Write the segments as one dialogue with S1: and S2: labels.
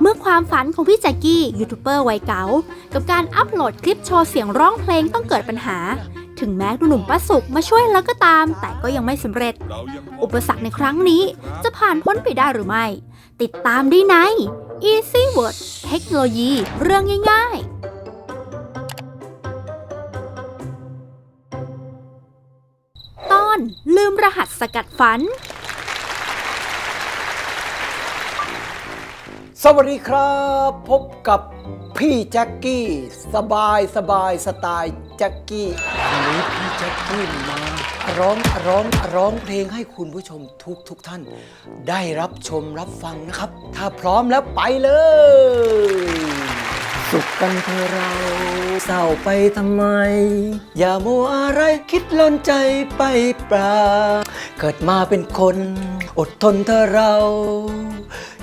S1: เมื่อความฝันของพี่แจ็กกี้ยูทูบเบอร์วัยเก๋ากับการอัปโหลดคลิปโชว์เสียงร้องเพลงต้องเกิดปัญหา ถึงแม้หนุ่มป้าสุกมาช่วยแล้วก็ตาม แต่ก็ยังไม่สำเร็จ อุปสรรคในครั้งนี้จะผ่านพ้นไปได้หรือไม่ ติดตามได้ใน Easy Word เทคโนโลยี เรื่องง่ายๆตอนลืมรหัสสกัดฝัน
S2: สวัสดีครับ พบกับพี่แจ็คกี้ สบายสบายสไตล์แจ็คกี้วันนี้พี่แจ็คกี้มาร้องร้องร้องเพลงให้คุณผู้ชมทุกทุกท่าน ได้รับชมรับฟังนะครับ ถ้าพร้อมแล้วไปเลย สุขกันเถอะเราเศร้าไปทำไม อย่ามัวอะไรคิดลนใจไปเปล่า เกิดมาเป็นคน อดทนเถอะเรา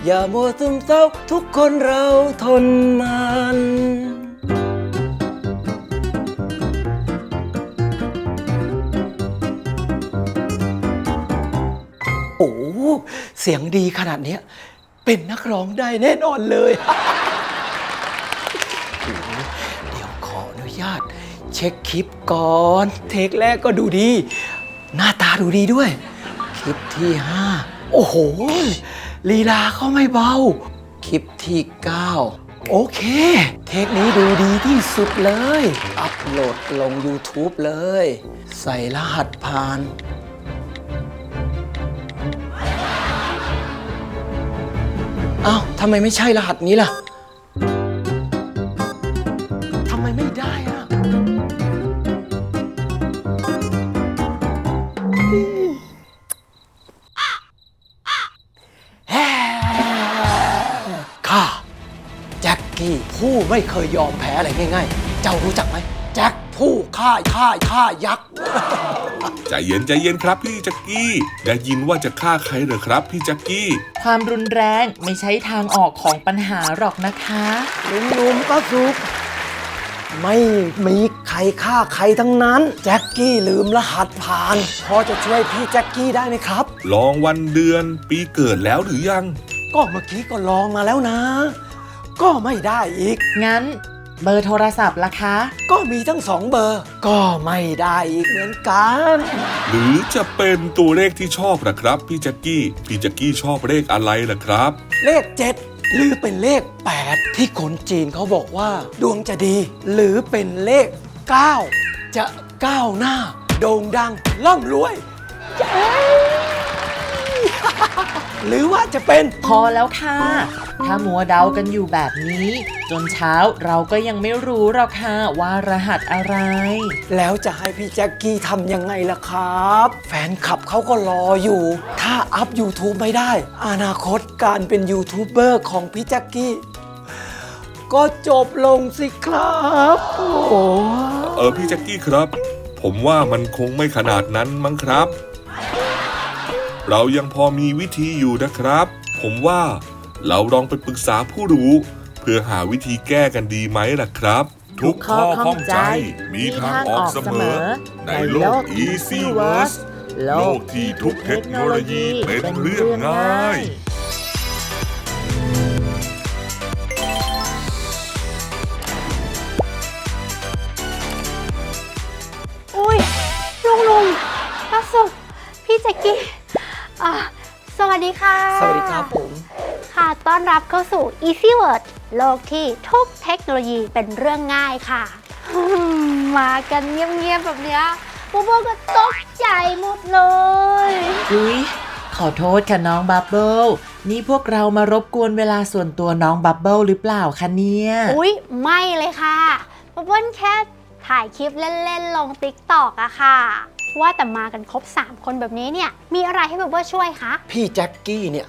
S2: อย่ามัวซึมเศร้าทุกคนเราทนมันโอ้เสียงดีขนาดนี้เป็นนักร้องได้แน่นอนเลย ญาตเช็คคลิปก่อน เทคแรกก็ดูดี หน้าตาดูดีด้วย คลิปที่ 5 โอ้โห ลีลาเขาไม่เบา คลิปที่ 9 โอเค เทคนี้ดูดีที่สุดเลย อัปโหลดลง YouTube เลย ใส่รหัสผ่านอ้าวทำไมไม่ใช่รหัสนี้ล่ะ ไม่เคยยอมแพ้อะไรง่าย ๆ เจ้ารู้จักไหมแจ็คผู้ฆ่าฆ่าฆ่ายักษ์
S3: ใจเย็นใจเย็นครับพี่แจ็กกี้ได้ยินว่าจะฆ่าใครเหรอครับพี่แจ็กกี้
S4: ความรุนแรงไม่ใช่ทางออกของปัญหาหรอกนะคะ
S2: ลุงลุงก็สุกไม่มีใครฆ่าใครทั้งนั้น แจ็คกี้ลืมรหัสผ่าน พอจะช่วยพี่แจ็คกี้ได้ไหมครับ
S3: ลองวันเดือนปีเกิดแล้วหรือยัง
S2: ก็เมื่อกี้ก็ลองมาแล้วนะ ก็ไม่ได้อีก
S4: งั้นเบอร์โทรศัพท์ล่ะคะ
S2: ก็มีทั้งสองเบอร์ ก็ไม่ได้อีกเหมือนกัน
S3: หรือจะเป็นตัวเลขที่ชอบล่ะครับพี่แจ็กกี้ พี่แจ็กกี้ชอบเลขอะไรล่ะครับ
S2: เลขเจ็ดหรือเป็นเลข 8 ที่คนจีนเขาบอกว่า ดวงจะดี หรือเป็นเลข 9 จะก้าวหน้า โด่งดังร่ำรวยเย้ หรือว่าจะเป็น
S4: พอแล้วค่ะ ถ้ามัวเดากันอยู่แบบนี้ จนเช้าเราก็ยังไม่รู้หรอกค่ะว่ารหัสอะไร
S2: แล้วจะให้พี่แจ็คกี้ทำยังไงล่ะครับ แฟนคลับเขาก็รออยู่ ถ้าอัพ YouTube ไม่ได้ อนาคตการเป็นยูทูบเบอร์ของพี่แจ็คกี้ ก็จบลงสิครับโอ้โห
S3: เออพี่แจ็กกี้ครับ ผมว่ามันคงไม่ขนาดนั้นมั้งครับ เรายังพอมีวิธีอยู่นะครับ ผมว่าเราลองไปปรึกษาผู้รู้ เพื่อหาวิธีแก้กันดีไหมล่ะครับ ทุกข้อข้องใจมีทางออกเสมอ ในโลก Easy w o r s โลกที่ทุกเทคโนโลยีเป็นเรื่องง่าย
S1: อุ้ย
S2: สวัสดีครับผม
S1: ค่ะ ต้อนรับเข้าสู่ Easy Word โลกที่ทุกเทคโนโลยีเป็นเรื่องง่ายค่ะ มากันเงียบๆแบบเนี้ยพวกพวกก็ตกใจหมดเลย
S4: อุ๊ยขอโทษค่ะน้องบับเบิลนี่พวกเรามารบกวนเวลาส่วนตัวน้องบับเบิลหรือเปล่าคะเนี่ย
S1: อุ๊ย ไม่เลยค่ะพวกเปิ้ลแค่ถ่ายคลิปเล่นๆลง t ิ k t o k อะค่ะ ว่าแต่มากันครบ 3 คนแบบนี้เนี่ยมีอะไรให้พวกเปิ้ลช่วยคะ
S2: พี่แจ็คกี้เนี่ย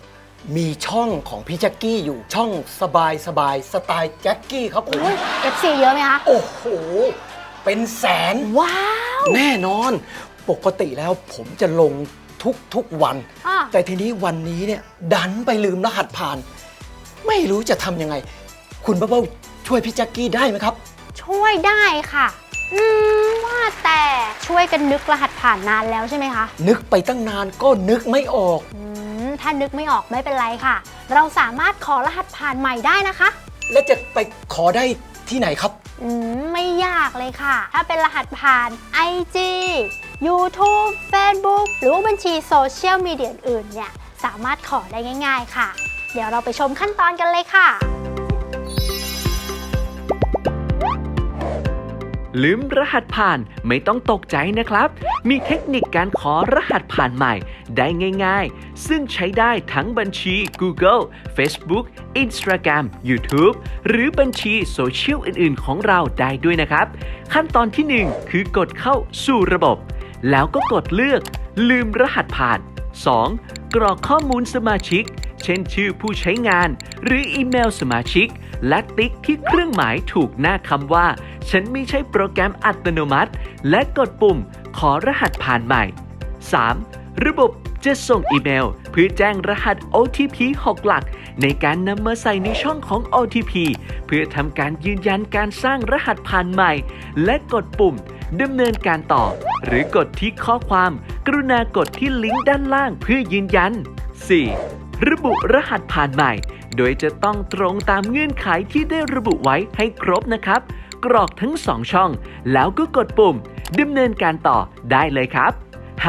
S2: มีช่องของพี่แจ็คกี้อยู่ช่องสบายสบายสไตล์แจ็คกี้ครับผม
S1: อุ๊ย FC เยอะไหมคะ
S2: โอ้โห เป็นแสน
S1: ว้าว
S2: แน่นอน ปกติแล้วผมจะลงทุกทุกๆวัน
S1: อะ
S2: แต่ทีนี้วันนี้เนี่ยดันไปลืมรหัสผ่าน ไม่รู้จะทำยังไง คุณบ้าเบ้าช่วยพี่แจ็คกี้ได้ไหมครับ
S1: ช่วยได้ค่ะ อืม ว่าแต่ช่วยกันนึกรหัสผ่านนานแล้วใช่ไหมคะ
S2: นึกไปตั้งนานก็นึกไม่ออก
S1: อืม ถ้านึกไม่ออกไม่เป็นไรค่ะ
S5: เราสามารถขอรหัสผ่านใหม่ได้นะคะ
S2: แล้วจะไปขอได้ที่ไหนครับ
S5: อืม ไม่ยากเลยค่ะ ถ้าเป็นรหัสผ่าน IG YouTube Facebook หรือว่าบัญชีโซเชียลมีเดียอื่นๆเนี่ย สามารถขอได้ง่าย ๆ ค่ะ เดี๋ยวเราไปชมขั้นตอนกันเลยค่ะ
S6: ลืมรหัสผ่านไม่ต้องตกใจนะครับ มีเทคนิคการขอรหัสผ่านใหม่ได้ง่ายๆ ซึ่งใช้ได้ทั้งบัญชี Google Facebook Instagram YouTube หรือบัญชีโซเชียลอื่นๆ ของเราได้ด้วยนะครับ ขั้นตอนที่ 1 คือกดเข้าสู่ระบบ แล้วก็กดเลือก ลืมรหัสผ่าน 2. กรอกข้อมูลสมาชิก เช่นชื่อผู้ใช้งาน หรืออีเมลสมาชิก และติ๊กที่เครื่องหมายถูกหน้าคำว่า ฉันไม่ใช่โปรแกรมอัตโนมัติ และกดปุ่มขอรหัสผ่านใหม่ 3. ระบบจะส่งอีเมล เพื่อแจ้งรหัส OTP 6 หลัก ในการนำมาใส่ในช่องของ OTP เพื่อทำการยืนยันการสร้างรหัสผ่านใหม่ และกดปุ่มดำเนินการต่อ หรือกดที่ข้อความ กรุณากดที่ลิงก์ด้านล่างเพื่อยืนยัน 4. ระบุรหัสผ่านใหม่ โดยจะต้องตรงตามเงื่อนไขที่ได้ระบุไว้ให้ครบนะครับ กรอกทั้ง 2 ช่อง แล้วก็กดปุ่มดำเนินการต่อได้เลยครับ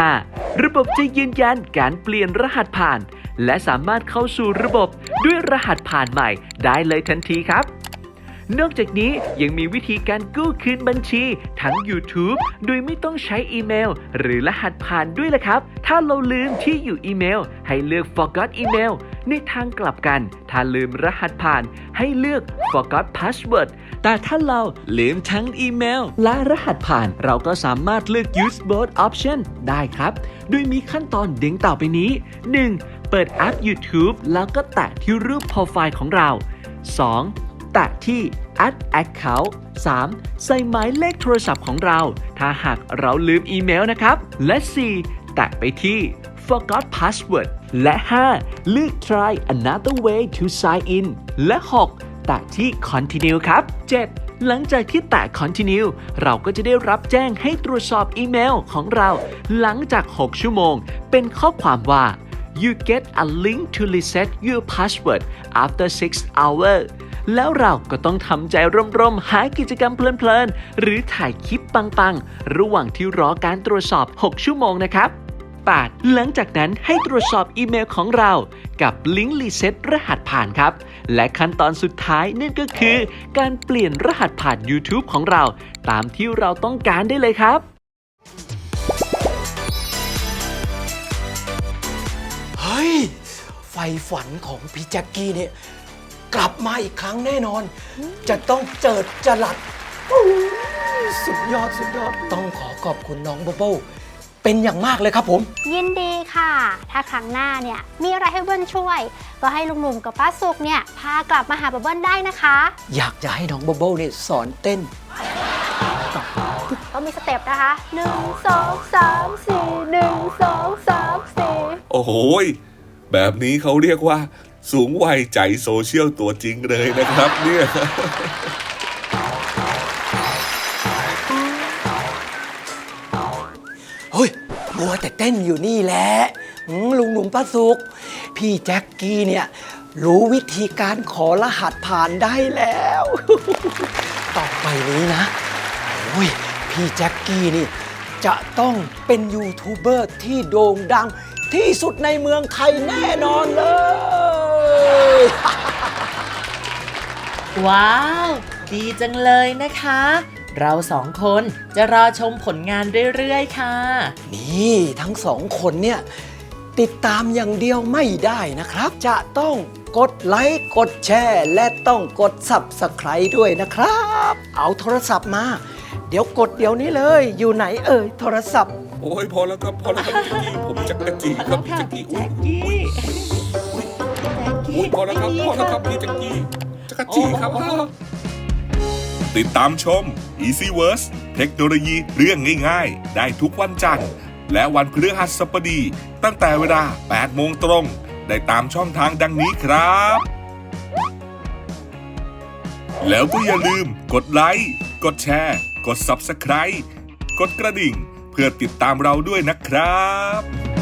S6: 5. ระบบจะยืนยันการเปลี่ยนรหัสผ่าน และสามารถเข้าสู่ระบบด้วยรหัสผ่านใหม่ได้เลยทันทีครับ นอกจากนี้ยังมีวิธีการกู้คืนบัญชี ทั้ง YouTube โดยไม่ต้องใช้อีเมล หรือรหัสผ่านด้วยละครับ ถ้าเราลืมที่อยู่อีเมล ให้เลือก forgot email ในทางกลับกัน ถ้าลืมรหัสผ่าน ให้เลือก forgot password แต่ถ้าเราลืมทั้งอีเมล และรหัสผ่าน เราก็สามารถเลือก use both option ได้ครับ โดยมีขั้นตอนดังต่อไปนี้ 1. เปิดแอป YouTube แล้วก็แตะที่รูปโปรไฟล์ของเรา 2. แตะที่ add account 3. ใส่หมายเลขโทรศัพท์ของเรา ถ้าหากเราลืมอีเมลนะครับ และ 4. แตะไปที่ forgot password และ 5. เลือก try another way to sign in และ 6. แตะที่ continue ครับ 7. หลังจากที่แตะ continue เราก็จะได้รับแจ้งให้ตรวจสอบอีเมลของเรา หลังจาก 6 ชั่วโมง เป็นข้อความว่า you get a link to reset your password after 6 hours แล้วเราก็ต้องทำใจร่มๆ หากิจกรรมเพลินๆ หรือถ่ายคลิปปังๆ ระหว่างที่รอการตรวจสอบ 6 ชั่วโมงนะครับ 8. หลังจากนั้นให้ตรวจสอบอีเมลของเรา กับลิงก์รีเซ็ตรหัสผ่านครับ และขั้นตอนสุดท้ายนั่นก็คือ การเปลี่ยนรหัสผ่าน YouTube ของเรา ตามที่เราต้องการได้เลยครับ
S2: เฮ้ย ไฟฝันของพี่แจ็คกี้เนี่ย กลับมาอีกครั้งแน่นอน จะต้องเจิดจรัสอู้สุดยอดสุดยอดต้องขอขอบคุณน้องโบโบเป็นอย่างมากเลยครับผม
S5: ยินดีค่ะ ถ้าครั้งหน้าเนี่ย มีอะไรให้เบิ้ลช่วย ก็ให้ลุงหนุ่มกับป้าสุกเนี่ย พากลับมาหาเบิ้ลได้นะคะ
S2: อยากจะให้น้องโบโบเนี่ยสอนเต้น
S5: ก็มีสเต็ปนะคะ1 2 3 4 1 2 3 4
S3: โอ้โหยแบบนี้เขาเรียกว่า สูงวัยใจโซเชียลตัวจริงเลยนะครับเนี่ย
S2: เฮ้ยมัวแต่เต้นอยู่นี่แหละหืมลุงหนุ่มป้าสุก พี่แจ็คกี้เนี่ย รู้วิธีการขอรหัสผ่านได้แล้ว ต่อไปนี้นะโอ้ยพี่แจ็คกี้นี่ จะต้องเป็นยูทูบเบอร์ที่โด่งดังที่สุดในเมืองไทยแน่นอนเลย
S4: ว้าว ดีจังเลยนะคะ เราสองคนจะรอชมผลงานเรื่อยๆ ค่ะ
S2: นี่ทั้งสองคนเนี่ย ติดตามอย่างเดียวไม่ได้นะครับ จะต้องกดไลค์กดแชร์และต้องกด Subscribe ด้วยนะครับ เอาโทรศัพท์มา เดี๋ยวกดเดี๋ยวนี้เลย อยู่ไหนเอ่ยโทรศัพท์
S3: โอ้ยพอแล้วครับพอแล้วครับพี่แจ็คกี้ผมจักรจีครับพี่แจ็คกี้อุ้ย อุ้ยอุ้ยพอแล้วครับพอแล้วครับพี่แจ็คกี้จักรจีครับติดตามชม Easy w o r d s เทคโนโลยีเรื่องง่ายๆ ได้ทุกวันจันทร์ และวันพฤหัสบดี ตั้งแต่เวลา 8 โมงตรง ได้ตามช่องทางดังนี้ครับ แล้วก็อย่าลืมกดไลค์กดแชร์ กด Subscribe กดกระดิ่ง เพื่อติดตามเราด้วยนะครับ